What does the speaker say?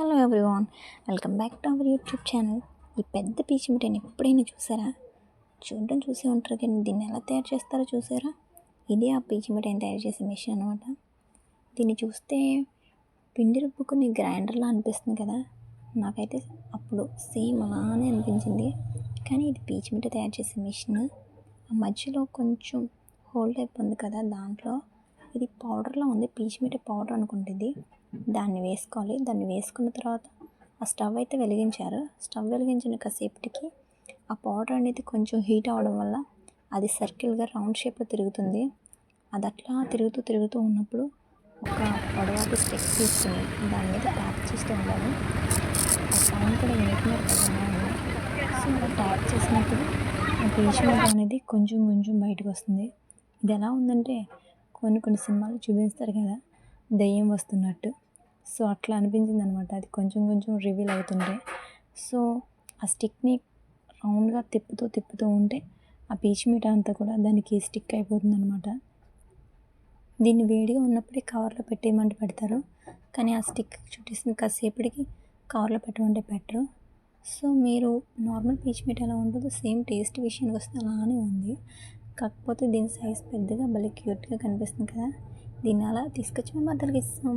Hello everyone welcome back to our YouTube channel. ఈ పెద్ద పీచు మిఠాయిని ఎప్పుడైనా చూసారా? చూడడం చూసే ఉంటారు కానీ దీన్ని ఎలా తయారు చేస్తారో చూసారా? ఇది ఆ పీచు మిఠాయిని తయారు చేసే మిషన్ అనమాట దీన్ని చూస్తే పిండి రుబ్బుకుని గ్రైండర్లా అనిపిస్తుంది కదా? నాకైతే అప్పుడు సేమ్ అలానే అనిపించింది. కానీ ఇది పీచు మిఠాయి తయారు చేసే మిషన్. ఆ మధ్యలో కొంచెం హోల్ టైప్ ఉంది కదా దాంట్లో. ఇది పౌడర్లో ఉంది. పీచు మిఠాయి పౌడర్ అనుకుంటుంది దాన్ని వేసుకోవాలి. దాన్ని వేసుకున్న తర్వాత ఆ స్టవ్ అయితే వెలిగించారు. స్టవ్ వెలిగించిన కాసేపటికి ఆ పౌడర్ అనేది కొంచెం హీట్ అవడం వల్ల అది సర్కిల్గా రౌండ్ షేప్లో తిరుగుతుంది. అది అట్లా తిరుగుతూ తిరుగుతూ ఉన్నప్పుడు ఒక పొడవాటి స్టెక్ తీసుకుని దాని మీద ట్యాప్ చేస్తూ ఉండాలి. ఆ సౌండ్ కూడా వింటున్నారు కదా సో అలా ట్యాప్ చేసినప్పుడు ఆ పీచుమిఠ అనేది కొంచెం కొంచెం బయటకు వస్తుంది. ఇది ఎలా ఉందంటే కొన్ని కొన్ని సినిమాలు చూపిస్తారు కదా దెయ్యం వస్తున్నట్టు. సో అట్లా అనిపించింది అనమాట అది కొంచెం కొంచెం రివీల్ అవుతుంటే. సో ఆ స్టిక్ని రౌండ్గా తిప్పుతూ తిప్పుతూ ఉంటే ఆ పీచు మీట అంతా కూడా దానికి స్టిక్ అయిపోతుంది అనమాట దీన్ని వేడిగా ఉన్నప్పుడే కవర్లో పెట్టేయమంటే పెడతారు. కానీ ఆ స్టిక్ చుట్టేసిన కాసేపటికి కవర్లో పెట్టమంటే పెట్టరు. సో మీరు నార్మల్ పీచు మీట ఎలా ఉంటుందో సేమ్ టేస్ట్ విషయానికి వస్తే అలానే ఉంది. కాకపోతే దీని సైజ్ పెద్దగా భలే క్యూట్గా కనిపిస్తుంది కదా. దీన్ని అలా తీసుకొచ్చి మేము అందరికి ఇస్తాం.